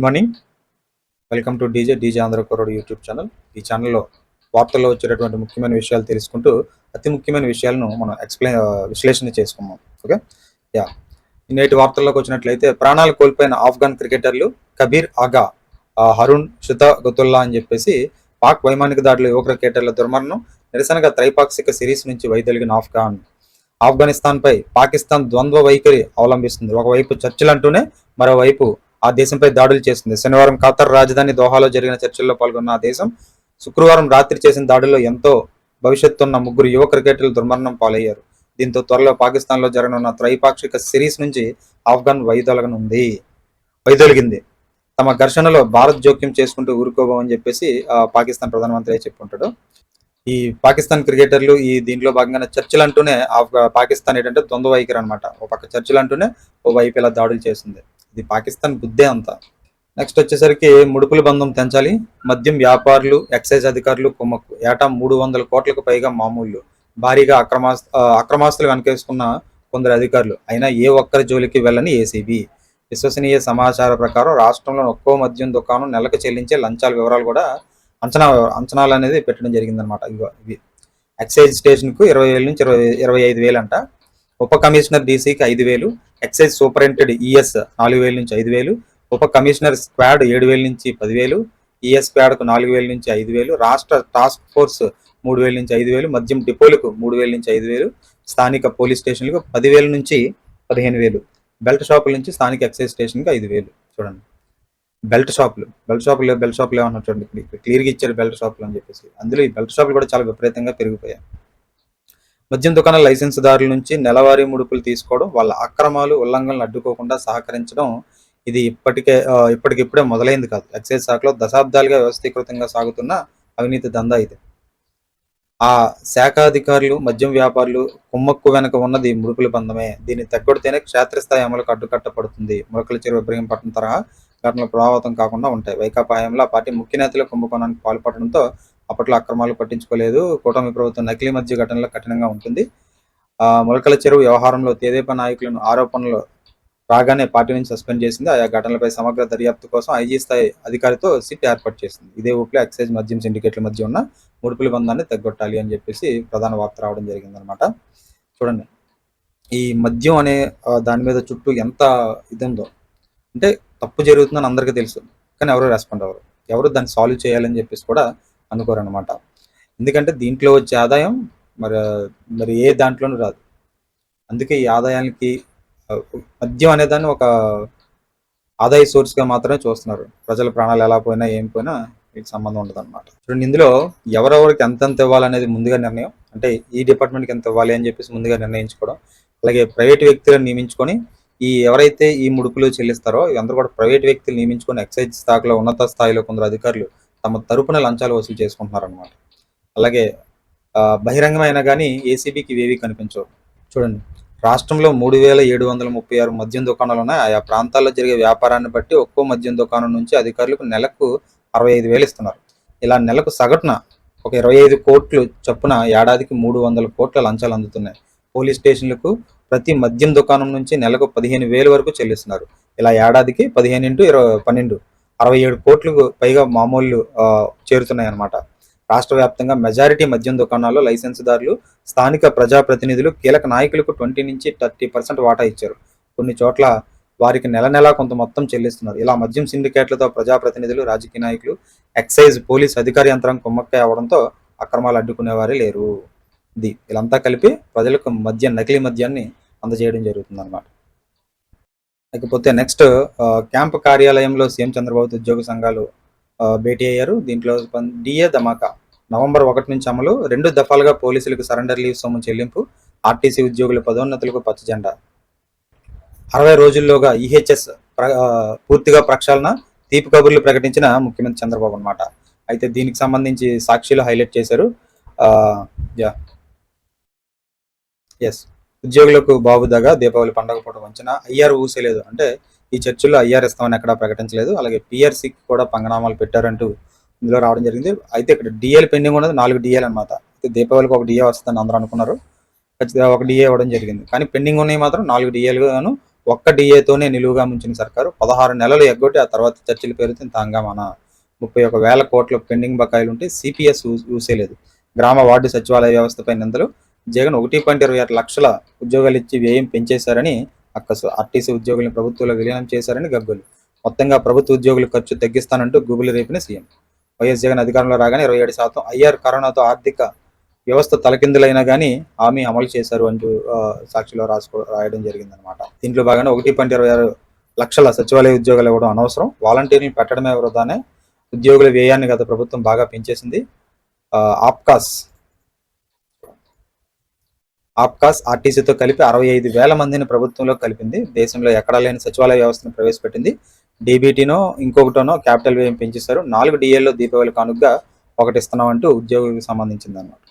Good morning. Welcome to DJ DJ ఆంధ్రకూరుడు YouTube channel. ఈ ఛానల్లో వార్తల్లో వచ్చేటటువంటి ముఖ్యమైన విషయాలు తెలుసుకుంటూ అతి ముఖ్యమైన విషయాలను మనం ఎక్స్ప్లెయిన్ విశ్లేషణ చేసుకున్నాం ఓకే? యా. నేటి వార్తల్లోకి వచ్చినట్లయితే ప్రాణాలు కోల్పోయిన ఆఫ్ఘన్ క్రికెటర్లు కబీర్ ఆగా హరుణ్ షుతా గతుల్లా అని చెప్పేసి పాక్ వైమానిక దాడులు యువ క్రికెటర్ల దుర్మరణం నిరసనగా త్రైపాక్షిక సిరీస్ నుంచి వైదొలిగిన ఆఫ్ఘాన్. ఆఫ్ఘనిస్తాన్ పై పాకిస్తాన్ ద్వంద్వ వైఖరి అవలంబిస్తుంది. ఒకవైపు చర్చలు అంటూనే మరోవైపు ఆ దేశంపై దాడులు చేసింది శనివారం ఖతార్ రాజధాని దోహాలో జరిగిన చర్చల్లో పాల్గొన్న ఆ దేశం శుక్రవారం రాత్రి చేసిన దాడుల్లో ఎంతో భవిష్యత్తున్న ముగ్గురు యువ క్రికెటర్లు దుర్మరణం పాలయ్యారు. దీంతో త్వరలో పాకిస్తాన్లో జరగనున్న త్రైపాక్షిక సిరీస్ నుంచి ఆఫ్ఘన్ వైదొలగనుంది. వైదొలిగింది. తమ ఘర్షణలో భారత్ జోక్యం చేసుకుంటూ ఊరుకోబోమని చెప్పేసి పాకిస్తాన్ ప్రధానమంత్రి చెప్పుకుంటాడు. ఈ పాకిస్తాన్ క్రికెటర్లు ఈ దీంట్లో భాగంగానే చర్చలు అంటూనే ఆఫ్ పాకిస్తాన్ ఏంటంటే ద్వంద్వ వైఖరి అనమాట ఒక పక్క చర్చలు అంటూనే ఓ వైపు ఇలా దాడులు చేసింది ఇది పాకిస్తాన్ బుద్ధే అంతా. నెక్స్ట్ వచ్చేసరికి ముడుపుల బంధం తెంచాలి. మద్యం వ్యాపారులు ఎక్సైజ్ అధికారులు కుమ్మక్కు. ఏటా మూడు వందల కోట్లకు పైగా మామూలు భారీగా అక్రమాస్ అక్రమాస్తులు వెనకేసుకున్న కొందరు అధికారులు. అయినా ఏ ఒక్కరి జోలికి వెళ్ళని ఏసీబీ విశ్వసనీయ సమాచార ప్రకారం రాష్ట్రంలో ఒక్కో మద్యం దుకాణం నెలకు చెల్లించే లంచాల వివరాలు కూడా అంచనా అంచనాలు అనేది పెట్టడం జరిగిందనమాట ఇవి. ఎక్సైజ్ స్టేషన్కు ఇరవై వేల నుంచి ఇరవై ఇరవై ఐదు వేలు అంట ఉప కమిషనర్ డీసీకి ఐదు వేలు. ఎక్సైజ్ సూపరింటెండ్ ఈఎస్ నాలుగు వేల నుంచి ఐదు వేలు ఉప కమిషనర్ స్క్వాడ్ ఏడు వేల నుంచి పదివేలు ఈఎస్ స్క్వాడ్కు నాలుగు వేల నుంచి ఐదు వేలు రాష్ట్ర టాస్క్ ఫోర్స్ మూడు వేల నుంచి ఐదు వేలు మద్యం డిపోలకు మూడు వేల నుంచి ఐదు వేలు స్థానిక పోలీస్ స్టేషన్లకు పదివేల నుంచి పదిహేను వేలు బెల్ట్ షాపుల నుంచి స్థానిక ఎక్సైజ్ స్టేషన్కి ఐదు వేలు. చూడండి. బెల్ట్ షాపులు. బెల్ట్ షాపులు బెల్ట్ షాపులు ఏమన్నా చూడండి. ఇక్కడ క్లియర్గా ఇచ్చారు బెల్ట్ షాపులు అని చెప్పేసి. అందులో ఈ బెల్ట్ షాపులు కూడా చాలా విపరీతంగా పెరిగిపోయాయి. మద్యం దుకాణ లైసెన్సుదారుల నుంచి నెలవారీ ముడుపులు తీసుకోవడం వాళ్ళ అక్రమాలు ఉల్లంఘనలు అడ్డుకోకుండా సహకరించడం ఇది ఇప్పటికే ఇప్పటికిప్పుడే మొదలైంది కాదు. ఎక్సైజ్ శాఖలో దశాబ్దాలుగా వ్యవస్థీకృతంగా సాగుతున్న అవినీతి దందా ఇది. ఆ శాఖాధికారులు మద్యం వ్యాపారులు కుమ్మక్కు వెనక ఉన్నది ముడుపుల బంధమే. దీన్ని తగ్గొడితేనే క్షేత్రస్థాయి అమలుకు అడ్డుకట్టపడుతుంది ములకల చెరువు ఇబ్రహీంపట్నం తరహా ఘటనలు ప్రభావితం కాకుండా ఉంటాయి. వైకాపా హయాంలో ఆ పార్టీ ముఖ్య నేతలు కుంభకోణానికి పాల్పడడంతో అప్పట్లో అక్రమాలు పట్టించుకోలేదు. కూటమి ప్రభుత్వం నకిలీ మధ్య ఘటనలో కఠినంగా ఉంటుంది. ఆ చెరువు వ్యవహారంలో తెదేపా నాయకులను ఆరోపణలు రాగానే పార్టీ నుంచి సస్పెండ్ చేసింది. ఆయా ఘటనలపై సమగ్ర దర్యాప్తు కోసం ఐజీ స్థాయి అధికారితో సిట్ ఏర్పాటు చేసింది. ఇదే ఊపిలో ఎక్సైజ్ మద్యం సిండికేట్ల మధ్య ఉన్న ముడుపుల బంధాన్ని తగ్గొట్టాలి అని చెప్పేసి ప్రధాన వార్త రావడం జరిగిందనమాట చూడండి. ఈ మద్యం అనే దాని మీద చుట్టూ ఎంత ఇది ఉందో అంటే తప్పు జరుగుతుందని అందరికీ తెలుసు. కానీ ఎవరు రెస్పాండ్ అవ్వరు. ఎవరు దాన్ని సాల్వ్ చేయాలని చెప్పేసి కూడా అనుకోరు అనమాట ఎందుకంటే దీంట్లో వచ్చే ఆదాయం మరి మరి ఏ దాంట్లోనూ రాదు. అందుకే ఈ ఆదాయానికి మద్యం అనేదాన్ని ఒక ఆదాయ సోర్స్గా మాత్రమే చూస్తున్నారు. ప్రజల ప్రాణాలు ఎలా పోయినా ఏం పోయినా వీటి సంబంధం ఉండదు అనమాట చూడండి ఇందులో ఎవరెవరికి ఎంతెంత ఇవ్వాలనేది ముందుగా నిర్ణయం అంటే ఈ డిపార్ట్మెంట్కి ఎంత ఇవ్వాలి అని చెప్పేసి ముందుగా నిర్ణయించుకోవడం అలాగే ప్రైవేట్ వ్యక్తులను నియమించుకొని ఈ ఎవరైతే ఈ ముడుపులు చెల్లిస్తారో అందరూ కూడా ప్రైవేట్ వ్యక్తులు నియమించుకొని ఎక్సైజ్ శాఖలో ఉన్నత స్థాయిలో కొందరు అధికారులు తమ తరపున లంచాలు వసూలు చేసుకుంటున్నారు అనమాట అలాగే బహిరంగమైన కానీ ఏసీబీకి ఇవేవి కనిపించవు. చూడండి రాష్ట్రంలో మూడు వేల ఏడు వందల ముప్పై ఆరు మద్యం దుకాణాలు ఉన్నాయి. ఆయా ప్రాంతాల్లో జరిగే వ్యాపారాన్ని బట్టి ఒక్కో మద్యం దుకాణం నుంచి అధికారులకు నెలకు అరవై ఐదు వేలు ఇస్తున్నారు. ఇలా నెలకు సగటున ఒక ఇరవై ఐదు కోట్లు చొప్పున ఏడాదికి మూడు వందల కోట్ల లంచాలు అందుతున్నాయి. పోలీస్ స్టేషన్లకు ప్రతి మద్యం దుకాణం నుంచి నెలకు పదిహేను వేలు వరకు చెల్లిస్తున్నారు. ఇలా ఏడాదికి పదిహేను ఇంటూ ఇరవై పన్నెండు. అరవై ఏడు కోట్లకు పైగా మామూలు చేరుతున్నాయి అన్నమాట రాష్ట్ర వ్యాప్తంగా మెజారిటీ మద్యం దుకాణాల్లో లైసెన్సుదారులు స్థానిక ప్రజాప్రతినిధులు కీలక నాయకులకు ట్వంటీ నుంచి థర్టీ పర్సెంట్ వాటా ఇచ్చారు. కొన్ని చోట్ల వారికి నెల నెలా కొంత మొత్తం చెల్లిస్తున్నారు. ఇలా మద్యం సిండికేట్లతో ప్రజాప్రతినిధులు రాజకీయ నాయకులు ఎక్సైజ్ పోలీస్ అధికార యంత్రాంగం కుమ్మక్కై అవడంతో అక్రమాలు అడ్డుకునేవారే లేరు. ఇది వీళ్ళంతా కలిపి ప్రజలకు మద్యం నకిలీ మద్యాన్ని అందజేయడం జరుగుతుంది అన్నమాట లేకపోతే నెక్స్ట్ క్యాంప్ కార్యాలయంలో సీఎం చంద్రబాబు ఉద్యోగ సంఘాలు భేటీ అయ్యారు. దీంట్లో డిఏ ధమాకా. నవంబర్ ఒకటి నుంచి అమలు. రెండు దఫాలుగా పోలీసులకు సరెండర్ లీవ్ సొమ్ము చెల్లింపు. ఆర్టీసీ ఉద్యోగుల పదోన్నతులకు పచ్చజెండా అరవై రోజుల్లోగా ఈహెచ్ఎస్ పూర్తిగా ప్రక్షాళన తీపి కబుర్లు ప్రకటించిన ముఖ్యమంత్రి చంద్రబాబు అనమాట అయితే దీనికి సంబంధించి సాక్షిలో హైలైట్ చేశారు. యా. ఎస్ ఉద్యోగులకు బాబుదగా దీపావళి పండగ పూట వంచిన ఐఆర్ ఊసేలేదు అంటే ఈ చర్చిల్లో ఐఆర్ ఇస్తామని ఎక్కడా ప్రకటించలేదు. అలాగే పిఆర్సీకి కూడా పంగనామాలు పెట్టారంటూ ఇందులో రావడం జరిగింది. అయితే ఇక్కడ డిఎల్ పెండింగ్ ఉన్నది నాలుగు డిఎల్ అన్నమాట. అయితే దీపావళికి ఒక డిఏ వస్తుందని అందరూ అనుకున్నారు. ఖచ్చితంగా ఒక డిఏ ఇవ్వడం జరిగింది. కానీ పెండింగ్ ఉన్నాయి మాత్రం నాలుగు డిఏలుగాను ఒక్క డిఏతోనే నిలువుగా ముంచిన సర్కారు. పదహారు నెలలు ఎగ్గొట్టి ఆ తర్వాత చర్చల పేరుతో ఇంత మన ముప్పై ఒక వేల కోట్ల పెండింగ్ బకాయిలు ఉంటే సిపిఎస్ యూసే లేదు. గ్రామ వార్డు సచివాలయ వ్యవస్థపై నిందలు. జగన్ ఒకటి పాయింట్ ఇరవై ఆరు లక్షల ఉద్యోగాలు ఇచ్చి వ్యయం పెంచేశారని అక్కసు ఆర్టీసీ ఉద్యోగులను ప్రభుత్వంలో విలీనం చేశారని గగ్గోలు. మొత్తంగా ప్రభుత్వ ఉద్యోగుల ఖర్చు తగ్గిస్తానంటూ గూగుల్ రేపిన సీఎం. వైఎస్ జగన్ అధికారంలో రాగానే ఇరవై ఏడు శాతం ఐఆర్ కరోనాతో ఆర్థిక వ్యవస్థ తలకిందులైనా కానీ హామీ అమలు చేశారు అంటూ సాక్షిలో రాసుకో రాయడం జరిగిందనమాట. దీంట్లో భాగంగా ఒకటి పాయింట్ ఇరవై ఆరు లక్షల సచివాలయ ఉద్యోగాలు ఇవ్వడం అనవసరం. వాలంటీర్ని పెట్టడమే వృధానే ఉద్యోగుల వ్యయాన్ని గత ప్రభుత్వం బాగా పెంచేసింది. ఆప్కాస్ ఆప్కాస్ ఆర్టీసీతో కలిపి అరవై ఐదు వేల మందిని ప్రభుత్వంలో కలిపింది. దేశంలో ఎక్కడా లేని సచివాలయ వ్యవస్థను ప్రవేశపెట్టింది. డీబీటీనో ఇంకొకటోనో క్యాపిటల్ వ్యయం పెంచేశారు. నాలుగు డిఏల్లో దీపావళి కానుకగా ఒకటి ఇస్తున్నామంటూ ఉద్యోగులకు సంబంధించింది అనమాట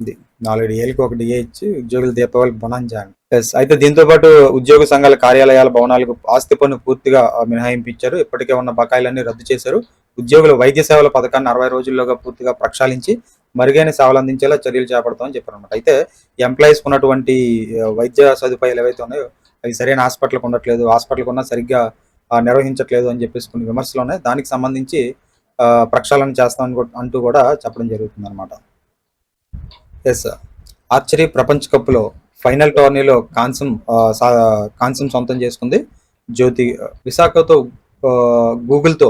ఇది నాలుగు డిఏలకు ఒక డిఏ ఇచ్చి ఉద్యోగులు దీపావళి బొనాంజా ఎస్ అయితే దీంతో పాటు ఉద్యోగ సంఘాల కార్యాలయాల భవనాలకు ఆస్తి పన్ను పూర్తిగా మినహాయింపించారు. ఇప్పటికే ఉన్న బకాయిలన్నీ రద్దు చేశారు. ఉద్యోగుల వైద్య సేవల పథకాన్ని అరవై రోజుల్లోగా పూర్తిగా ప్రక్షాళించి మరుగైన సేవలు అందించేలా చర్యలు చేపడతామని చెప్పారు అనమాట అయితే ఎంప్లాయీస్ ఉన్నటువంటి వైద్య సదుపాయాలు ఏవైతే ఉన్నాయో అవి సరైన హాస్పిటల్కి ఉండట్లేదు హాస్పిటల్కి ఉన్నా సరిగ్గా నిర్వహించట్లేదు అని చెప్పేసి కొన్ని విమర్శలు ఉన్నాయి దానికి సంబంధించి ప్రక్షాళన చేస్తామని అంటూ కూడా చెప్పడం జరుగుతుంది అనమాట ఎస్ ఆర్చరీ ప్రపంచ కప్లో ఫైనల్ టోర్నీలో కాన్సం ఆ, కాన్సం సొంతం చేసుకుంది జ్యోతి. విశాఖతో గూగుల్తో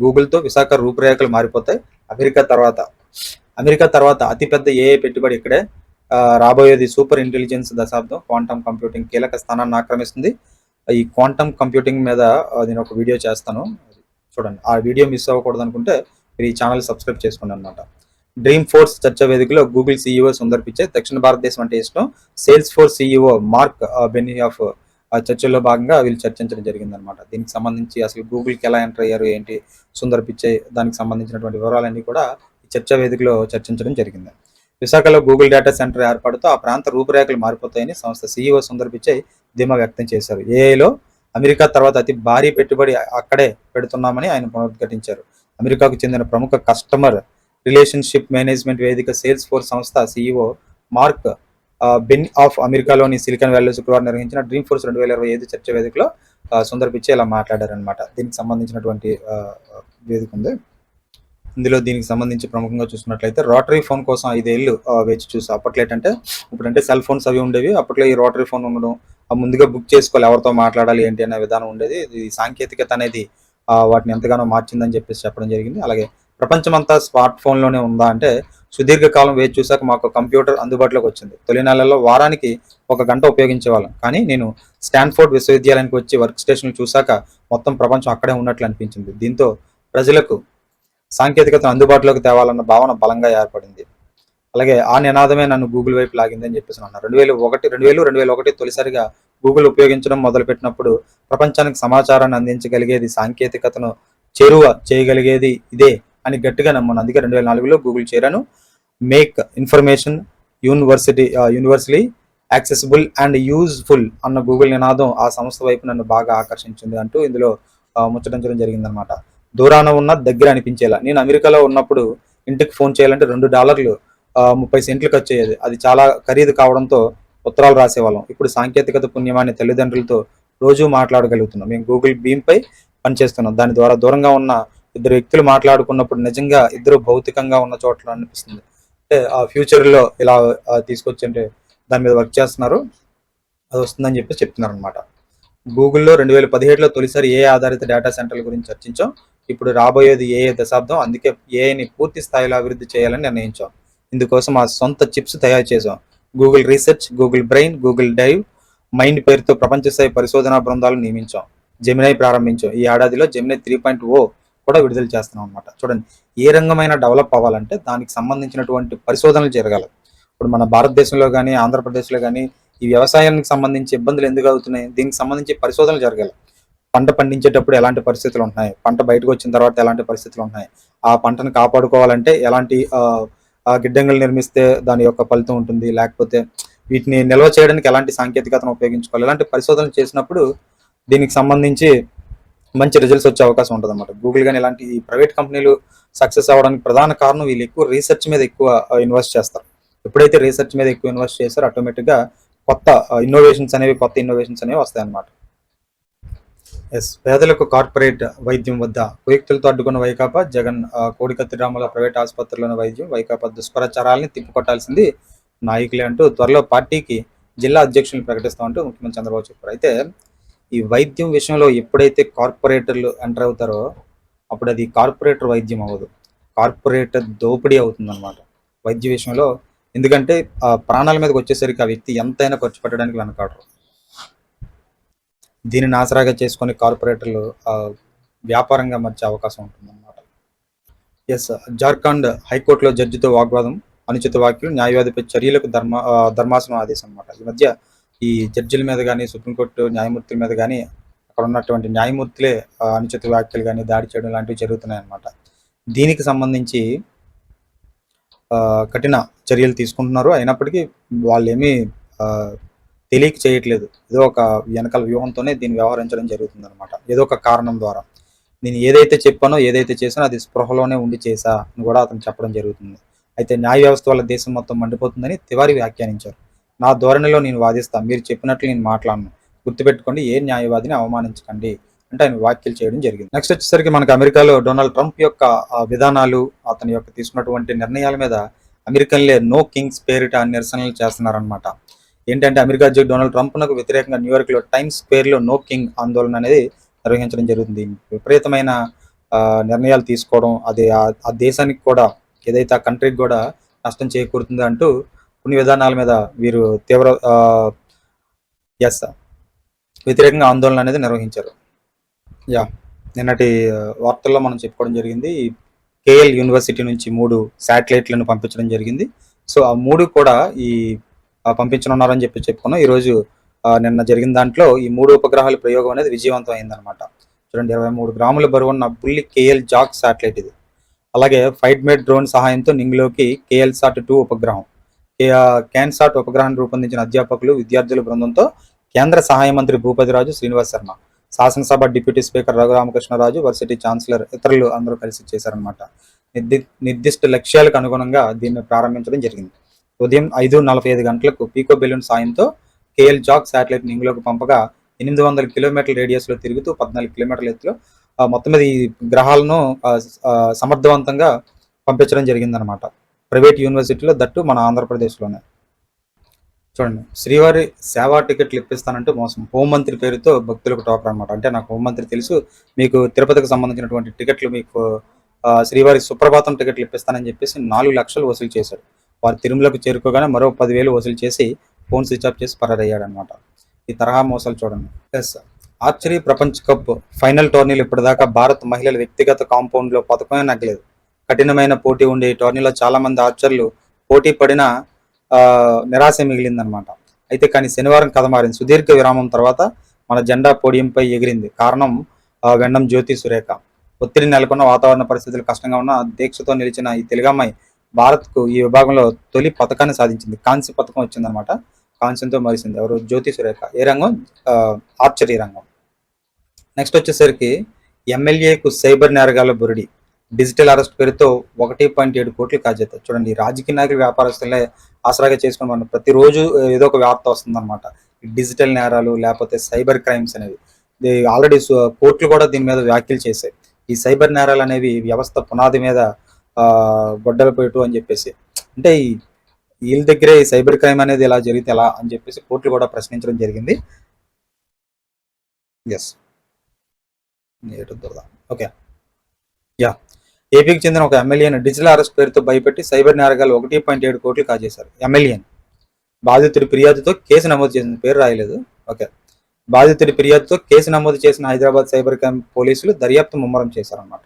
గూగుల్తో విశాఖ రూపురేఖలు మారిపోతాయి. అమెరికా తర్వాత అమెరికా తర్వాత అతిపెద్ద ఏఐ పెట్టుబడి ఇక్కడే రాబోయేది సూపర్ ఇంటెలిజెన్స్ దశాబ్దం క్వాంటమ్ కంప్యూటింగ్ కీలక స్థానాన్ని ఆక్రమిస్తుంది. ఈ క్వాంటమ్ కంప్యూటింగ్ మీద నేను ఒక వీడియో చేస్తాను. చూడండి. ఆ వీడియో మిస్ అవ్వకూడదు అనుకుంటే మీరు ఈ ఛానల్ సబ్స్క్రైబ్ చేసుకోండి అనమాట డ్రీమ్ ఫోర్స్ చర్చ వేదికలో గూగుల్ సీఈఓ సుందర్ పిచ్చే దక్షిణ భారతదేశం అంటే ఇష్టం. Salesforce CEO Marc Benioff చర్చల్లో భాగంగా వీళ్ళు చర్చించడం జరిగిందనమాట దీనికి సంబంధించి అసలు గూగుల్కి ఎలా ఎంటర్ అయ్యారు ఏంటి సుందర్ పిచ్చే దానికి సంబంధించినటువంటి వివరాలన్నీ కూడా చర్చా వేదికలో చర్చించడం జరిగింది. విశాఖలో గూగుల్ డేటా సెంటర్ ఏర్పాటుతో ఆ ప్రాంత రూపురేఖలు మారిపోతాయని సంస్థ సీఈఓ సుందర్ పిచ్చై ధీమా వ్యక్తం చేశారు. ఏఐలో అమెరికా తర్వాత అతి భారీ పెట్టుబడి అక్కడే పెడుతున్నామని ఆయన పునరుద్ఘాటించారు. అమెరికాకు చెందిన ప్రముఖ కస్టమర్ రిలేషన్షిప్ మేనేజ్మెంట్ వేదిక సేల్స్ ఫోర్స్ సంస్థ CEO mark Benioff అమెరికాలోని సిలికాన్ వ్యాలీలో శుక్రవారం నిర్వహించిన డ్రీమ్ ఫోర్స్ రెండు వేల ఇరవై ఐదు చర్చ వేదికలో సుందర సుందర్ పిచ్చే ఇలా మాట్లాడారనమాట దీనికి సంబంధించినటువంటి వేదిక ఉంది. ఇందులో దీనికి సంబంధించి ప్రముఖంగా చూసినట్లయితే రోటరీ ఫోన్ కోసం ఐదేళ్ళు వేచి చూసి అప్పట్లో ఏంటంటే ఇప్పుడంటే సెల్ ఫోన్స్ అవి ఉండేవి. అప్పట్లో ఈ రోటరీ ఫోన్ ఉండడం ముందుగా బుక్ చేసుకోవాలి ఎవరితో మాట్లాడాలి ఏంటి అనే విధానం ఉండేది. ఈ సాంకేతికత అనేది వాటిని ఎంతగానో మార్చిందని చెప్పేసి చెప్పడం జరిగింది. అలాగే ప్రపంచమంతా స్మార్ట్ ఫోన్లోనే ఉందా అంటే సుదీర్ఘకాలం వేచి చూసాక మాకు కంప్యూటర్ అందుబాటులోకి వచ్చింది. తొలి నెలల్లో వారానికి ఒక గంట ఉపయోగించేవాళ్ళం. కానీ నేను స్టాన్ఫోర్డ్ విశ్వవిద్యాలయానికి వచ్చి వర్క్ స్టేషన్లు చూశాక మొత్తం ప్రపంచం అక్కడే ఉన్నట్లు అనిపించింది. దీంతో ప్రజలకు సాంకేతికతను అందుబాటులోకి తేవాలన్న భావన బలంగా ఏర్పడింది. అలాగే ఆ నినాదమే నన్ను గూగుల్ వైపు లాగిందని చెప్పేసి అన్నారు. రెండు వేల ఒకటి రెండు వేలు రెండు వేల ఒకటి తొలిసారిగా గూగుల్ ఉపయోగించడం మొదలుపెట్టినప్పుడు ప్రపంచానికి సమాచారాన్ని అందించగలిగేది సాంకేతికతను చేరువ చేయగలిగేది ఇదే అని గట్టిగా నమ్మను. అందుకే రెండు వేల నాలుగులో గూగుల్ చేరాను. Make information university university accessible and useful అన్న గూగుల్ నినాదం ఆ సంస్థ వైపు నన్ను బాగా ఆకర్షించింది అంటూ ఇందులో ముచ్చటించడం జరిగిందనమాట దూరాన ఉన్న దగ్గర అనిపించేలా. నేను అమెరికాలో ఉన్నప్పుడు ఇంటికి ఫోన్ చేయాలంటే రెండు డాలర్లు ముప్పై సెంట్లు ఖర్చు అయ్యేది. అది చాలా ఖరీదు కావడంతో ఉత్తరాలు రాసేవాళ్ళం. ఇప్పుడు సాంకేతికత పుణ్యమాన్ని తల్లిదండ్రులతో రోజు మాట్లాడగలుగుతున్నాం. మేము గూగుల్ భీమ్ పై పనిచేస్తున్నాం. దాని ద్వారా దూరంగా ఉన్న ఇద్దరు వ్యక్తులు మాట్లాడుకున్నప్పుడు నిజంగా ఇద్దరు భౌతికంగా ఉన్న చోట్ల అనిపిస్తుంది. అంటే ఆ ఫ్యూచర్లో ఇలా తీసుకొచ్చి అంటే దాని మీద వర్క్ చేస్తున్నారు. అది వస్తుందని చెప్పి చెప్తున్నారు అనమాట గూగుల్లో రెండు వేల పదిహేడులో తొలిసారి ఏ ఆధారిత డేటా సెంటర్ల గురించి చర్చించాం. ఇప్పుడు రాబోయేది ఏ దశాబ్దం అందుకే ఏఐని పూర్తి స్థాయిలో అభివృద్ధి చేయాలని నిర్ణయించాం. ఇందుకోసం మా సొంత చిప్స్ తయారు చేసాం Google Research Google Brain Google DeepMind పేరుతో ప్రపంచస్థాయి పరిశోధనా బృందాలు నియమించాం. జెమినై ప్రారంభించాం. ఈ ఏడాదిలో జెమినై త్రీ పాయింట్ ఓ కూడా విడుదల చేస్తున్నాం అనమాట చూడండి ఏ రంగమైన డెవలప్ అవ్వాలంటే దానికి సంబంధించినటువంటి పరిశోధనలు జరగాలి. ఇప్పుడు మన భారతదేశంలో కానీ ఆంధ్రప్రదేశ్లో కానీ ఈ వ్యవసాయానికి సంబంధించి ఇబ్బందులు ఎందుకు అవుతున్నాయి? దీనికి సంబంధించి పరిశోధనలు జరగాలి. పంట పండించేటప్పుడు ఎలాంటి పరిస్థితులు ఉన్నాయి పంట బయటకు వచ్చిన తర్వాత ఎలాంటి పరిస్థితులు ఉన్నాయి ఆ పంటను కాపాడుకోవాలంటే ఎలాంటి గిడ్డంగులు నిర్మిస్తే దాని యొక్క ఫలితం ఉంటుంది? లేకపోతే వీటిని నిల్వ చేయడానికి ఎలాంటి సాంకేతికతను ఉపయోగించుకోవాలి? ఇలాంటి పరిశోధనలు చేసినప్పుడు దీనికి సంబంధించి మంచి రిజల్ట్స్ వచ్చే అవకాశం ఉంటుంది అనమాట గూగుల్ కానీ ఇలాంటి ప్రైవేట్ కంపెనీలు సక్సెస్ అవ్వడానికి ప్రధాన కారణం వీళ్ళు ఎక్కువ రీసెర్చ్ మీద ఎక్కువ ఇన్వెస్ట్ చేస్తారు. ఎప్పుడైతే రీసెర్చ్ మీద ఎక్కువ ఇన్వెస్ట్ చేస్తారో ఆటోమేటిక్గా కొత్త ఇన్నోవేషన్స్ అనేవి కొత్త ఇన్నోవేషన్స్ అనేవి వస్తాయి అన్నమాట ఎస్. పేదలకు కార్పొరేట్ వైద్యం వద్ద కుయుక్తులతో అడ్డుకున్న వైకాపా జగన్ కోడికత్తి రాముల ప్రైవేట్ ఆసుపత్రిలోని వైద్యం వైకాపా దుష్ప్రచారాలని తిప్పికొట్టాల్సింది నాయకులే అంటూ త్వరలో పార్టీకి జిల్లా అధ్యక్షులను ప్రకటిస్తామంటూ ముఖ్యమంత్రి చంద్రబాబు చెప్పారు. అయితే ఈ వైద్యం విషయంలో ఎప్పుడైతే కార్పొరేటర్లు ఎంటర్ అవుతారో అప్పుడు అది కార్పొరేటర్ వైద్యం అవ్వదు. కార్పొరేటర్ దోపిడీ అవుతుంది అనమాట వైద్య విషయంలో. ఎందుకంటే ఆ ప్రాణాల మీదకి వచ్చేసరికి ఆ వ్యక్తి ఎంతైనా ఖర్చు పెట్టడానికి వెనకాడరు. దీనిని ఆసరాగా చేసుకొని కార్పొరేటర్లు వ్యాపారంగా మార్చే అవకాశం ఉంటుందన్నమాట. ఎస్ జార్ఖండ్ హైకోర్టులో జడ్జితో వాగ్వాదం అనుచిత వ్యాఖ్యలు న్యాయవాదిపై చర్యలకు ధర్మ ధర్మాసనం ఆదేశం అనమాట ఈ మధ్య ఈ జడ్జిల మీద కానీ సుప్రీంకోర్టు న్యాయమూర్తుల మీద కానీ అక్కడ ఉన్నటువంటి న్యాయమూర్తులే అనుచిత వ్యాఖ్యలు కానీ దాడి చేయడం లాంటివి జరుగుతున్నాయి అన్నమాట దీనికి సంబంధించి కఠిన చర్యలు తీసుకుంటున్నారు. అయినప్పటికీ వాళ్ళు ఏమీ తెలియక చేయట్లేదు. ఏదో ఒక వెనకాల వ్యూహంతోనే దీన్ని వ్యవహరించడం జరుగుతుంది అనమాట ఏదో ఒక కారణం ద్వారా. నేను ఏదైతే చెప్పానో ఏదైతే చేసానో అది స్పృహలోనే ఉండి చేశా అని కూడా అతను చెప్పడం జరుగుతుంది. అయితే న్యాయ వ్యవస్థ వల్ల దేశం మొత్తం మండిపోతుందని తివారి వ్యాఖ్యానించారు. నా ధోరణిలో నేను వాదిస్తా. మీరు చెప్పినట్లు నేను మాట్లాడను. గుర్తుపెట్టుకోండి ఏ న్యాయవాదిని అవమానించకండి అంటే ఆయన వ్యాఖ్యలు చేయడం జరిగింది. నెక్స్ట్ వచ్చేసరికి మనకు అమెరికాలో డొనాల్డ్ ట్రంప్ యొక్క విధానాలు అతని యొక్క తీసుకున్నటువంటి నిర్ణయాల మీద అమెరికన్లే నో కింగ్స్ పేరిట నిరసనలు చేస్తున్నారనమాట ఏంటంటే అమెరికా అధ్యక్షుడు డొనాల్డ్ ట్రంప్ నాకు వ్యతిరేకంగా న్యూయార్క్లో టైమ్స్ స్క్వేర్లో నో కింగ్ ఆందోళన అనేది నిర్వహించడం జరుగుతుంది. విపరీతమైన నిర్ణయాలు తీసుకోవడం అది ఆ దేశానికి కూడా ఏదైతే ఆ కంట్రీకి కూడా నష్టం చేకూరుతుంది అంటూ కొన్ని విధానాల మీద వీరు తీవ్ర ఎస్ వ్యతిరేకంగా ఆందోళన అనేది నిర్వహించారు. యా నిన్నటి వార్తల్లో మనం చెప్పుకోవడం జరిగింది. కేఎల్ యూనివర్సిటీ నుంచి మూడు శాటిలైట్లను పంపించడం జరిగింది. సో ఆ మూడు కూడా ఈ పంపించనున్నారని చెప్పి చెప్పుకున్నాం. ఈరోజు నిన్న జరిగిన దాంట్లో ఈ మూడు ఉపగ్రహాల ప్రయోగం అనేది విజయవంతం అయిందనమాట చూడండి ఇరవై మూడు గ్రాముల బరువున్న బుల్లి కేఎల్ జాక్ శాటిలైట్ ఇది. అలాగే ఫైట్ మేడ్ డ్రోన్ సహాయంతో నింగ్లోకి కేఎల్ సాట్ టూ ఉపగ్రహం. క్యాన్సాట్ ఉపగ్రహాన్ని రూపొందించిన అధ్యాపకులు విద్యార్థుల బృందంతో కేంద్ర సహాయ మంత్రి భూపతిరాజు శ్రీనివాస్ శర్మ శాసనసభ deputy speaker Raghuramakrishnaraju varsity chancellor ఇతరులు అందరూ కలిసి చేశారనమాట నిర్ది నిర్దిష్ట లక్ష్యాలకు అనుగుణంగా దీన్ని ప్రారంభించడం జరిగింది. ఉదయం ఐదు నలభై ఐదు గంటలకు పీకో బెలూన్ సాయంతో కేఎల్ జాక్ శాటిలైట్ నింగులోకి పంపగా ఎనిమిది వందల కిలోమీటర్ల రేడియస్లో తిరుగుతూ పద్నాలుగు కిలోమీటర్ల ఎత్తులో మొత్తం మీద ఈ గ్రహాలను సమర్థవంతంగా పంపించడం జరిగిందనమాట ప్రైవేట్ యూనివర్సిటీలో దట్టు మన ఆంధ్రప్రదేశ్లోనే. చూడండి శ్రీవారి సేవా టికెట్లు ఇప్పిస్తానంటే మోసం. హోంమంత్రి పేరుతో భక్తులకు టోకర్ అనమాట అంటే నాకు హోంమంత్రి తెలుసు మీకు తిరుపతికి సంబంధించినటువంటి టికెట్లు మీకు శ్రీవారి సుప్రభాతం టికెట్లు ఇప్పిస్తానని చెప్పేసి నాలుగు లక్షలు వసూలు చేశాడు. వారు తిరుమలకు చేరుకోగానే మరో పదివేలు వసూలు చేసి ఫోన్ స్విచ్ ఆఫ్ చేసి పరారయ్యాడనమాట. ఈ తరహా మోసాలు చూడండి. ఎస్ ఆర్చరీ ప్రపంచ కప్ ఫైనల్ టోర్నీలు ఇప్పటిదాకా భారత్ మహిళల వ్యక్తిగత కాంపౌండ్లో పథకమే నగ్గలేదు. కఠినమైన పోటీ ఉండే ఈ టోర్నీలో చాలా మంది ఆర్చర్లు పోటీ పడిన ఆ, నిరాశ మిగిలిందనమాట. అయితే కానీ శనివారం కథ మారింది. సుదీర్ఘ విరామం తర్వాత మన జెండా పోడియంపై ఎగిరింది. కారణం వెండం వెన్నం జ్యోతి సురేఖ. ఒత్తిడి నెలకొన్న వాతావరణ పరిస్థితులు కష్టంగా ఉన్న దీక్షతో నిలిచిన ఈ తెలుగమ్మాయి భారత్కు ఈ విభాగంలో తొలి పథకాన్ని సాధించింది. కాంస్య పథకం వచ్చిందనమాట కాంస్యంతో మరిసింది. ఎవరు? జ్యోతి సురేఖ ఏ రంగం? ఆర్చరీ రంగం. నెక్స్ట్ వచ్చేసరికి ఎమ్మెల్యేకు సైబర్ నేరగాల బురిడి. డిజిటల్ అరెస్ట్ పేరుతో ఒకటి పాయింట్ ఏడు కోట్లు కాజేత. చూడండి రాజకీయ నాయకులు వ్యాపారస్తులే ఆసరాగా చేసుకుని మనం ప్రతిరోజు ఏదో ఒక వ్యాప్త వస్తుందన్నమాట. డిజిటల్ నేరాలు లేకపోతే సైబర్ క్రైమ్స్ అనేవి. ఆల్రెడీ కోర్టులు కూడా దీని మీద వ్యాఖ్యలు చేశాయి. ఈ సైబర్ నేరాలు అనేవి వ్యవస్థ పునాది మీద గొడ్డల పెట్టు అని చెప్పేసి. అంటే ఈ వీళ్ళ దగ్గరే సైబర్ క్రైమ్ అనేది ఎలా జరిగితే ఎలా అని చెప్పేసి కోర్టులు కూడా ప్రశ్నించడం జరిగింది. ఎస్ ఓకే యా ఏపీకి చెందిన ఒక ఎమ్మెల్యేను డిజిటల్ అరెస్ట్ పేరుతో భయపెట్టి సైబర్ నేరగాలు ఒకటి పాయింట్ ఏడు కోట్లు కాజేశారు. ఎమ్మెల్యేని. బాధితుడి ఫిర్యాదుతో కేసు నమోదు చేసిన పేరు రాయలేదు. ఓకే బాధితుడి ఫిర్యాదుతో కేసు నమోదు చేసిన హైదరాబాద్ సైబర్ క్రైమ్ పోలీసులు దర్యాప్తు ముమ్మరం చేశారన్నమాట.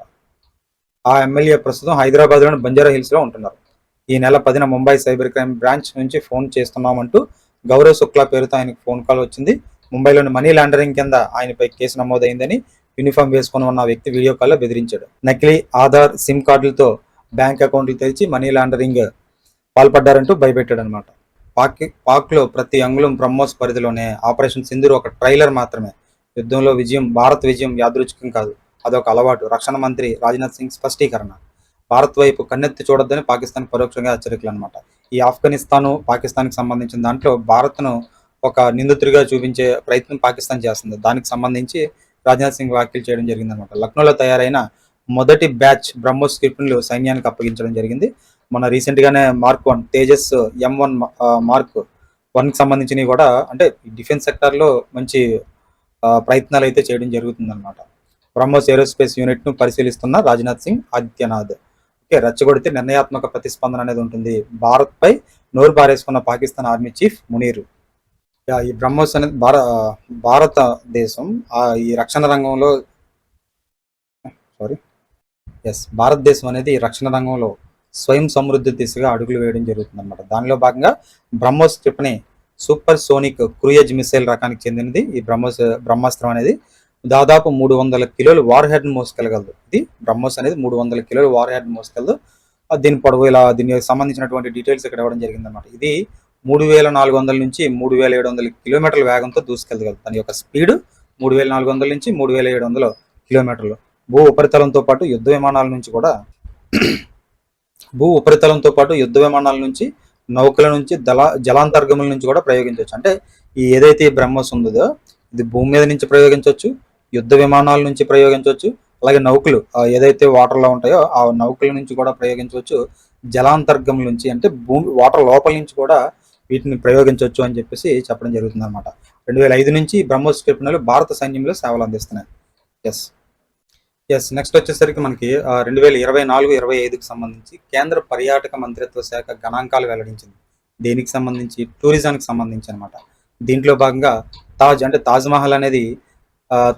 ఆ ఎమ్మెల్యే ప్రస్తుతం హైదరాబాద్లోని బంజారా హిల్స్లో ఉంటున్నారు. ఈ నెల పదిన ముంబై సైబర్ క్రైమ్ బ్రాంచ్ నుంచి ఫోన్ చేస్తున్నామంటూ గౌరవ్ శుక్లా పేరుతో ఆయనకు ఫోన్ కాల్ వచ్చింది. ముంబైలోని మనీ లాండరింగ్ కింద ఆయనపై కేసు నమోదైందని యూనిఫామ్ వేసుకుని ఉన్న వ్యక్తి వీడియో కాల్లో బెదిరించాడు. నకిలీ ఆధార్ సిమ్ కార్డులతో బ్యాంక్ అకౌంట్లు తెరిచి మనీ లాండరింగ్ పాల్పడ్డారంటూ భయపెట్టాడు అనమాట పాక్ పాక్లో ప్రతి అంగుళం బ్రహ్మోస్ పరిధిలోనే ఆపరేషన్ సింధూర్ ఒక ట్రైలర్ మాత్రమే. యుద్ధంలో విజయం భారత్ విజయం యాదృచ్ఛికం కాదు. అదొక అలవాటు. రక్షణ మంత్రి రాజ్నాథ్ సింగ్ స్పష్టీకరణ. భారత్ వైపు కన్నెత్తి చూడొద్దని పాకిస్తాన్ పరోక్షంగా హెచ్చరికలు అనమాట ఈ ఆఫ్ఘనిస్తాను పాకిస్తాన్కి సంబంధించిన దాంట్లో భారత్ను ఒక నిందితుడిగా చూపించే ప్రయత్నం పాకిస్తాన్ చేస్తుంది. దానికి సంబంధించి రాజ్నాథ్ సింగ్ వ్యాఖ్యలు చేయడం జరిగింది అనమాట లక్నోలో తయారైన మొదటి బ్యాచ్ బ్రహ్మోస్ క్షిపణులు సైన్యానికి అప్పగించడం జరిగింది. మన రీసెంట్ గానే mark one Tejas M one mark వన్కి సంబంధించినవి కూడా అంటే డిఫెన్స్ సెక్టర్లో మంచి ప్రయత్నాలు అయితే చేయడం జరుగుతుంది అనమాట బ్రహ్మోస్ ఏరోస్పేస్ యూనిట్ను పరిశీలిస్తున్న రాజ్నాథ్ సింగ్ ఆదిత్యనాథ్. ఓకే రెచ్చగొడితే నిర్ణయాత్మక ప్రతిస్పందన అనేది ఉంటుంది. భారత్ పై నోరు బారేసుకున్న Pakistan army chief Munir. Yeah, ఈ బ్రహ్మోస్ అనేది భార భారతదేశం ఈ రక్షణ రంగంలో సారీ. ఎస్ భారతదేశం అనేది ఈ రక్షణ రంగంలో స్వయం సమృద్ధి దిశగా అడుగులు వేయడం జరుగుతుంది అనమాట దానిలో భాగంగా బ్రహ్మోస్ క్షిపణి సూపర్ సోనిక్ క్రూయజ్ మిసైల్ రకానికి చెందినది. ఈ బ్రహ్మోస్ బ్రహ్మాస్త్రం అనేది దాదాపు మూడు వందల కిలోలు వార్ హెడ్ మోసుకెళ్ళగలదు. ఇది బ్రహ్మోస్ అనేది మూడు వందల కిలోలు వార్ హెడ్ మోసుకెళ్ళదు దీని పొడవు ఇలా దీనికి సంబంధించినటువంటి డీటెయిల్స్ ఇక్కడ ఇవ్వడం జరిగింది అనమాట ఇది మూడు వేల నాలుగు వందల నుంచి మూడు వేల ఏడు వందల కిలోమీటర్ల వేగంతో దూసుకెళ్ళగలదు. దాని యొక్క స్పీడ్ మూడు వేల నాలుగు వందల నుంచి మూడు వేల ఏడు వందల కిలోమీటర్లు. భూ ఉపరితలంతో పాటు యుద్ధ విమానాల నుంచి కూడా భూ ఉపరితలంతో పాటు యుద్ధ విమానాల నుంచి నౌకల నుంచి దళ జలాంతర్గముల నుంచి కూడా ప్రయోగించవచ్చు. అంటే ఈ ఏదైతే బ్రహ్మోస్ ఉందో ఇది భూమి మీద నుంచి ప్రయోగించవచ్చు. యుద్ధ విమానాల నుంచి ప్రయోగించవచ్చు. అలాగే నౌకలు ఏదైతే వాటర్లో ఉంటాయో ఆ నౌకల నుంచి కూడా ప్రయోగించవచ్చు. జలాంతర్గం నుంచి అంటే భూమి వాటర్ లోపల నుంచి కూడా వీటిని ప్రయోగించవచ్చు అని చెప్పేసి చెప్పడం జరుగుతుంది అనమాట రెండు వేల ఐదు నుంచి బ్రహ్మోస్ క్షిపణులు భారత సైన్యంలో సేవలు అందిస్తున్నాయి. ఎస్ ఎస్ నెక్స్ట్ వచ్చేసరికి మనకి రెండు వేల ఇరవై నాలుగు ఇరవై ఐదుకి సంబంధించి కేంద్ర పర్యాటక మంత్రిత్వ శాఖ గణాంకాలు వెల్లడించింది. దేనికి సంబంధించి టూరిజానికి సంబంధించి అనమాట దీంట్లో భాగంగా తాజ్ అంటే తాజ్మహల్ అనేది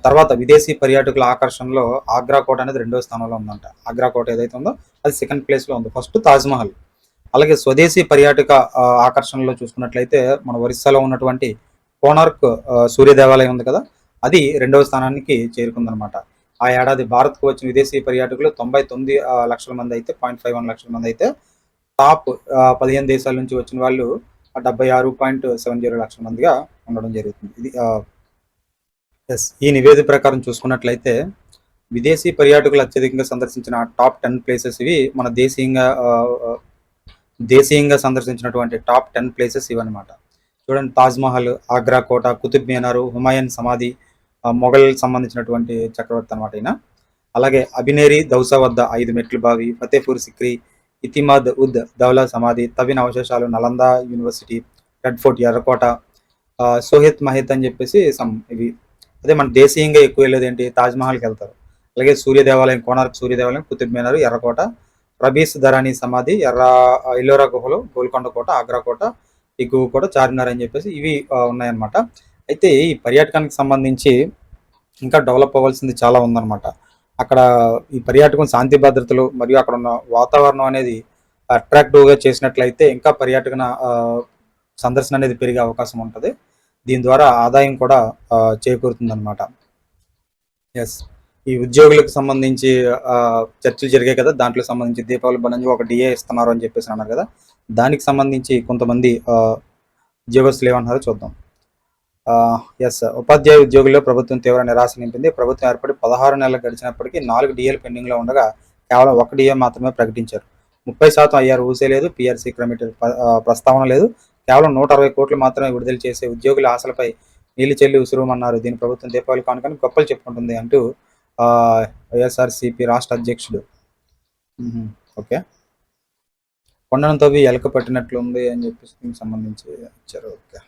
తర్వాత విదేశీ పర్యాటకుల ఆకర్షణలో ఆగ్రా కోట అనేది రెండో స్థానంలో ఉందంట. ఆగ్రా కోట ఏదైతే ఉందో అది సెకండ్ ప్లేస్లో ఉంది. ఫస్ట్ తాజ్ మహల్ అలాగే స్వదేశీ పర్యాటక ఆకర్షణలో చూసుకున్నట్లయితే మన ఒరిస్సాలో ఉన్నటువంటి కోనార్క్ సూర్య దేవాలయం ఉంది కదా అది రెండవ స్థానానికి చేరుకుందనమాట ఆ ఏడాది భారత్కు వచ్చిన విదేశీ పర్యాటకులు తొంభై తొమ్మిది లక్షల మంది అయితే పాయింట్ ఫైవ్ వన్ లక్షల మంది అయితే టాప్ పదిహేను దేశాల నుంచి వచ్చిన వాళ్ళు డెబ్బై ఆరు పాయింట్ సెవెన్ జీరో లక్షల మందిగా ఉండడం జరుగుతుంది. ఇది ఎస్ ఈ నివేదిక ప్రకారం చూసుకున్నట్లయితే విదేశీ పర్యాటకులు అత్యధికంగా సందర్శించిన టాప్ టెన్ ప్లేసెస్ ఇవి మన దేశీయంగా దేశీయంగా సందర్శించినటువంటి టాప్ టెన్ ప్లేసెస్ ఇవన్నమాట. చూడండి తాజ్ మహల్ ఆగ్రా కోట కుతుబ్ మీనారు హుమాయూన్ సమాధి మొఘల్ సంబంధించినటువంటి చక్రవర్తి అనమాట ఈయన. అలాగే అభినేరి దౌసా వద్ద ఐదు మెట్లు బావి ఫతేపూర్ సిక్రీ ఇతిమాద్ ఉద్ దౌలా సమాధి తవిన్ అవశేషాలు నలంద యూనివర్సిటీ రెడ్ ఫోర్ట్ ఎర్రకోట సోహిత్ మహిత్ అని చెప్పేసి సమ్ ఇవి. అదే మన దేశీయంగా ఎక్కువ వెళ్ళేది ఏంటి? తాజ్మహల్కి వెళ్తారు. అలాగే సూర్య దేవాలయం కోనార్క్ సూర్య దేవాలయం కుతుబ్ మీనారు ఎర్రకోట రబీస్ ధరాని సమాధి ఎర్ర ఇల్లోరా గుహలు గోల్కొండ కోట ఆగ్రా కోట ఈ కూడా చార్మినార్ అని చెప్పేసి ఇవి ఉన్నాయన్నమాట. అయితే ఈ పర్యాటకానికి సంబంధించి ఇంకా డెవలప్ అవ్వాల్సింది చాలా ఉందన్నమాట. అక్కడ ఈ పర్యాటకం శాంతి భద్రతలు మరియు అక్కడ ఉన్న వాతావరణం అనేది అట్రాక్టివ్గా చేసినట్లయితే ఇంకా పర్యాటకన ఆ, సందర్శన అనేది పెరిగే అవకాశం ఉంటుంది. దీని ద్వారా ఆదాయం కూడా చేకూరుతుంది అనమాట ఎస్ ఈ ఉద్యోగులకు సంబంధించి చర్చలు జరిగాయి కదా దాంట్లో సంబంధించి దీపావళి బనంజు ఒక డిఏ ఇస్తున్నారు అని చెప్పేసి అన్నారు కదా దానికి సంబంధించి కొంతమంది ఉద్యోగస్తులు ఏమన్నారో చూద్దాం. ఎస్ ఉపాధ్యాయ ఉద్యోగుల్లో ప్రభుత్వం తీవ్ర నిరాశ నింపింది. ప్రభుత్వం ఏర్పడి పదహారు నెలలు గడిచినప్పటికీ నాలుగు డిఏలు పెండింగ్లో ఉండగా కేవలం ఒక డిఏ మాత్రమే ప్రకటించారు. ముప్పై శాతం ఐఆర్ ఊసే లేదు పిఆర్సీ క్రమిటీ ప్రస్తావన లేదు. కేవలం నూట అరవై కోట్లు మాత్రమే విడుదల చేసే ఉద్యోగుల ఆశలపై నీళ్ళు చెల్లి ఉసురుమన్నారు. దీని ప్రభుత్వం దీపావళి కానుకని గొప్పలు చెప్పుకుంటుంది అంటూ వైఎస్ఆర్సిపి వైఎస్ఆర్సీపీ రాష్ట్ర అధ్యక్షుడు. ఓకే. కొండను తవ్వి ఎలక పట్టినట్లు ఉంది అని చెప్పేసి సంబంధించి ఇచ్చారు. ఓకే.